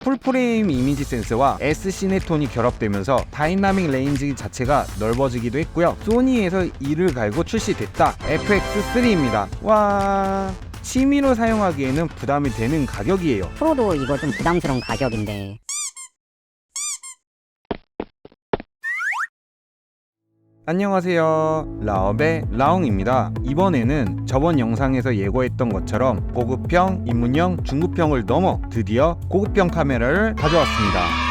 풀프레임 이미지 센서와 S 시네톤이 결합되면서 다이나믹 레인지 자체가 넓어지기도 했고요. 소니에서 이를 갈고 출시됐다. FX3입니다. 와. 취미로 사용하기에는 부담이 되는 가격이에요. 프로도 이거 좀 부담스러운 가격인데 안녕하세요. 라업의 라옹입니다. 이번에는 저번 영상에서 예고했던 것처럼 보급형, 입문형, 중급형을 넘어 드디어 고급형 카메라를 가져왔습니다.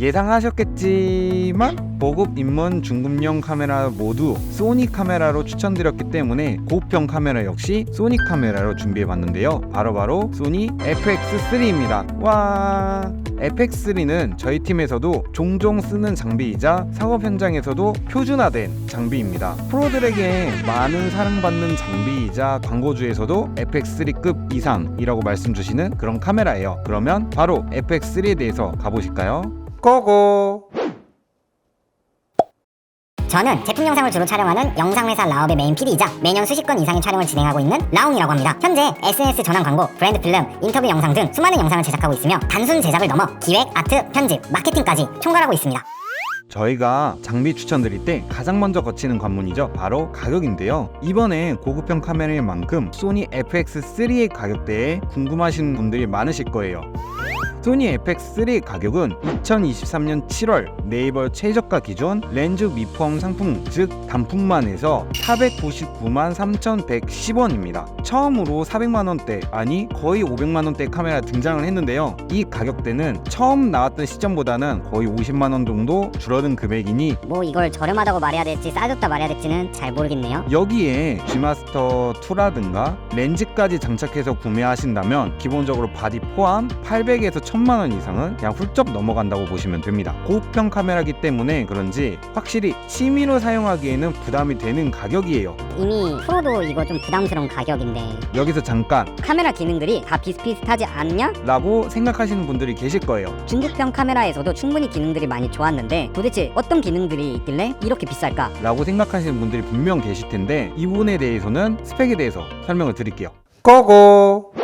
예상하셨겠지만 보급 입문 중급형 카메라 모두 소니 카메라로 추천드렸기 때문에 고급형 카메라 역시 소니 카메라로 준비해봤는데요. 바로 바로 소니 FX3입니다. 와 FX3는 저희 팀에서도 종종 쓰는 장비이자 사업 현장에서도 표준화된 장비입니다. 프로들에게 많은 사랑받는 장비이자 광고주에서도 FX3급 이상이라고 말씀 주시는 그런 카메라예요. 그러면 바로 FX3에 대해서 가보실까요? 고고! 저는 제품 영상을 주로 촬영하는 영상회사 라업의 메인 PD이자 매년 수십 건 이상의 촬영을 진행하고 있는 라옹이라고 합니다. 현재 SNS 전환 광고, 브랜드 필름, 인터뷰 영상 등 수많은 영상을 제작하고 있으며 단순 제작을 넘어 기획, 아트, 편집, 마케팅까지 총괄하고 있습니다. 저희가 장비 추천드릴 때 가장 먼저 거치는 관문이죠. 바로 가격인데요. 이번에 고급형 카메라인 만큼 소니 FX3의 가격대에 궁금하신 분들이 많으실 거예요. 소니 FX3 가격은 2023년 7월 네이버 최저가 기준 렌즈 미포함 상품 즉 단품만 해서 499만 3,110원입니다. 처음으로 400만 원대 아니 거의 500만 원대 카메라 등장을 했는데요. 이 가격대는 처음 나왔던 시점보다는 거의 50만 원 정도 줄어든 금액이니 뭐 이걸 저렴하다고 말해야 될지 싸졌다 말해야 될지는 잘 모르겠네요. 여기에 G마스터 2라든가 렌즈까지 장착해서 구매하신다면 기본적으로 바디 포함 800에서 1000만 원 이상은 그냥 훌쩍 넘어간다고 보시면 됩니다. 고급형 카메라기 때문에 그런지 확실히 취미로 사용하기에는 부담이 되는 가격이에요. 이미 프로도 이거 좀 부담스러운 가격인데 여기서 잠깐 카메라 기능들이 다 비슷비슷하지 않냐? 라고 생각하시는 분들이 계실 거예요. 중급형 카메라에서도 충분히 기능들이 많이 좋았는데 도대체 어떤 기능들이 있길래 이렇게 비쌀까? 라고 생각하시는 분들이 분명 계실 텐데 이 부분에 대해서는 스펙에 대해서 설명을 드릴게요. 고고!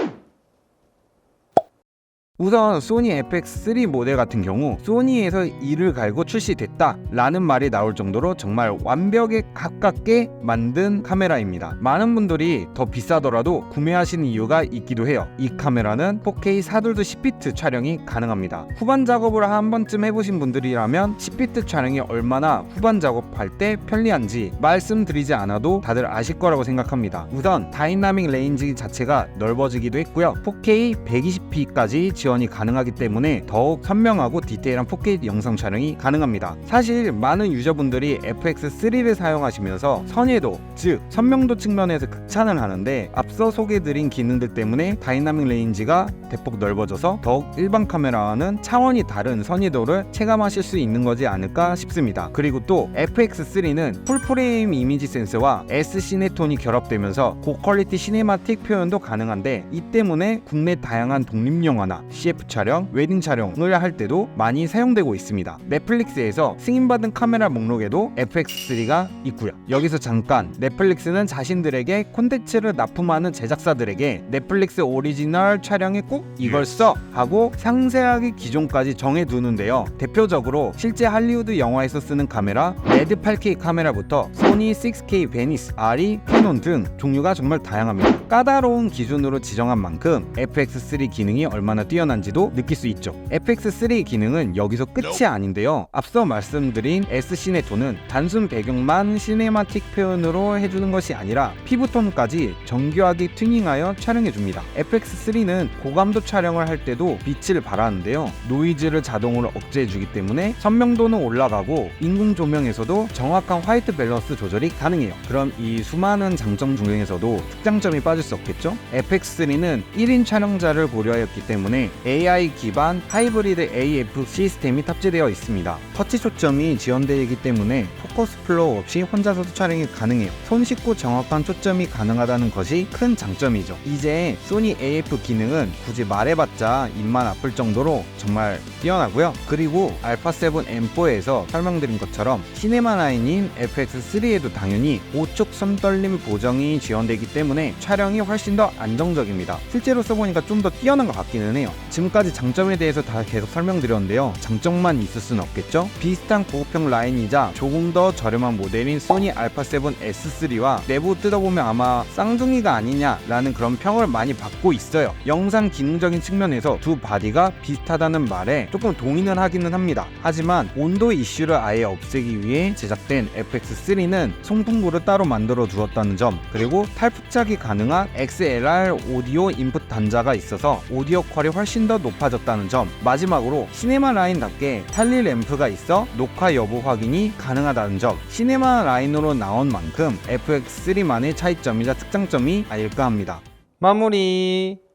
우선 소니 FX3 모델 같은 경우 소니에서 이를 갈고 출시됐다 라는 말이 나올 정도로 정말 완벽에 가깝게 만든 카메라입니다. 많은 분들이 더 비싸더라도 구매하시는 이유가 있기도 해요. 이 카메라는 4K 4돌도 10비트 촬영이 가능합니다. 후반 작업을 한 번쯤 해보신 분들이라면 10비트 촬영이 얼마나 후반 작업할 때 편리한지 말씀드리지 않아도 다들 아실 거라고 생각합니다. 우선 다이나믹 레인지 자체가 넓어지기도 했고요. 4K 120p까지 지원이 가능하기 때문에 더욱 선명하고 디테일한 4K 영상 촬영이 가능합니다. 사실 많은 유저분들이 FX3를 사용하시면서 선예도, 즉 선명도 측면에서 극찬을 하는데 앞서 소개드린 기능들 때문에 다이나믹 레인지가 대폭 넓어져서 더욱 일반 카메라와는 차원이 다른 선예도를 체감하실 수 있는 거지 않을까 싶습니다. 그리고 또 FX3는 풀프레임 이미지 센서와 S 시네톤이 결합되면서 고퀄리티 시네마틱 표현도 가능한데 이 때문에 국내 다양한 독립 영화나 CF 촬영, 웨딩 촬영을 할 때도 많이 사용되고 있습니다. 넷플릭스에서 승인받은 카메라 목록에도 FX3가 있고요. 여기서 잠깐 넷플릭스는 자신들에게 콘텐츠를 납품하는 제작사들에게 넷플릭스 오리지널 촬영에 꼭 이걸 써 하고 상세하게 기종까지 정해두는데요. 대표적으로 실제 할리우드 영화에서 쓰는 카메라 레드 8K 카메라부터 소니 6K 베니스, RE, 캐논 등 종류가 정말 다양합니다. 까다로운 기준으로 지정한 만큼 FX3 기능이 얼마나 뛰어난지도 느낄 수 있죠. FX3 기능은 여기서 끝이 아닌데요. 앞서 말씀드린 S 시네톤은 단순 배경만 시네마틱 표현으로 해주는 것이 아니라 피부톤까지 정교하게 튜닝하여 촬영해줍니다. FX3는 고감도 촬영을 할 때도 빛을 발하는데요. 노이즈를 자동으로 억제해주기 때문에 선명도는 올라가고 인공 조명에서도 정확한 화이트 밸런스 조절 이 가능해요. 그럼 이 수많은 장점 중에서도 특장점이 빠질 수 없겠죠? FX3는 1인 촬영자를 고려하였기 때문에 AI 기반 하이브리드 AF 시스템이 탑재되어 있습니다. 터치 초점이 지원되기 때문에 포커스 플로우 없이 혼자서도 촬영이 가능해요. 손쉽고 정확한 초점이 가능하다는 것이 큰 장점이죠. 이제 소니 AF 기능은 굳이 말해봤자 입만 아플 정도로 정말 뛰어나고요. 그리고 알파7 M4에서 설명드린 것처럼 시네마 라인인 FX3에도 당연히 오촉 손떨림 보정이 지원되기 때문에 촬영이 훨씬 더 안정적입니다. 실제로 써보니까 좀 더 뛰어난 것 같기는 해요. 지금까지 장점에 대해서 다 계속 설명드렸는데요. 장점만 있을 수는 없겠죠? 비슷한 고급형 라인이자 조금 더 저렴한 모델인 소니 알파7 S3와 내부 뜯어보면 아마 쌍둥이가 아니냐라는 그런 평을 많이 받고 있어요. 영상 기능적인 측면에서 두 바디가 비슷하다는 말에 조금 동의는 하기는 합니다. 하지만 온도 이슈를 아예 없애기 위해 제작된 FX3는 송풍구를 따로 만들어 두었다는 점 그리고 탈부착이 가능한 XLR 오디오 인풋 단자가 있어서 오디오 퀄이 훨씬 더 높아졌다는 점 마지막으로 시네마 라인답게 탈리 램프가 있어 녹화 여부 확인이 가능하다는 점 시네마 라인으로 나온 만큼 FX3만의 차이점이자 특장점이 아닐까 합니다. 마무리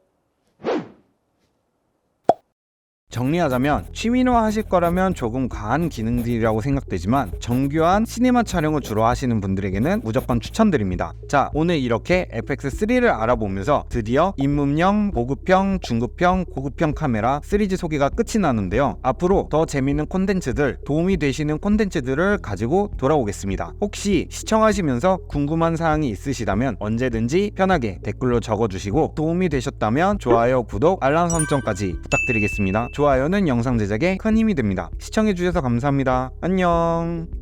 정리하자면 취미로 하실 거라면 조금 과한 기능들이라고 생각되지만 정교한 시네마 촬영을 주로 하시는 분들에게는 무조건 추천드립니다. 자, 오늘 이렇게 FX3를 알아보면서 드디어 입문형, 보급형, 중급형, 고급형 카메라 3G 소개가 끝이 나는데요. 앞으로 더 재밌는 콘텐츠들, 도움이 되시는 콘텐츠들을 가지고 돌아오겠습니다. 혹시 시청하시면서 궁금한 사항이 있으시다면 언제든지 편하게 댓글로 적어주시고 도움이 되셨다면 좋아요, 구독, 알람 설정까지 부탁드리겠습니다. 좋아요는 영상 제작에 큰 힘이 됩니다. 시청해주셔서 감사합니다. 안녕.